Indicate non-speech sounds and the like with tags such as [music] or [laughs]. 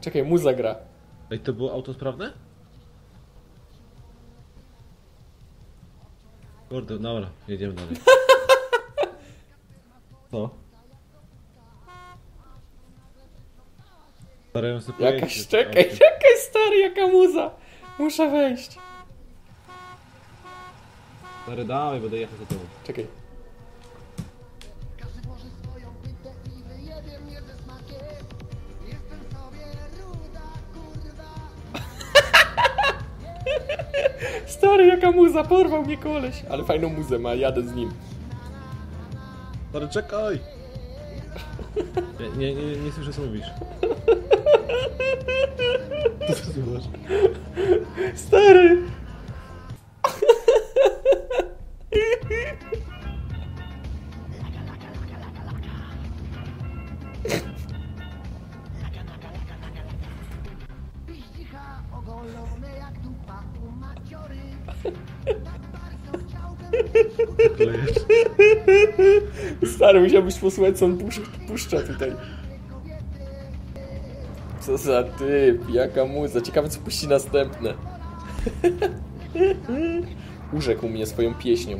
Czekaj, muza gra. Ej, to było auto sprawne? Kurde, dobra, jedziemy dalej. [laughs] Co? Starają sobie Jakaś, czekaj, czekaj stary, jaka muza. Muszę wejść. Stary, dawaj, będę jechał za tobą. Czekaj. Każdy włoży swoją pytę i wyjebie mnie ze smakiem Stary, jaka muza, porwał mnie koleś. Ale fajną muzę ma, jadę z nim. Stary, czekaj! Nie, nie, nie, nie słyszę co mówisz. Co ty słuchasz? Stary! Piździcha ogolone jak dupa u maciory Stary, musiałbyś posłuchać, co on pusz puszcza tutaj. Co za typ, jaka muza. Ciekawe, co puści następne. [laughs] Urzekł mnie swoją pieśnią.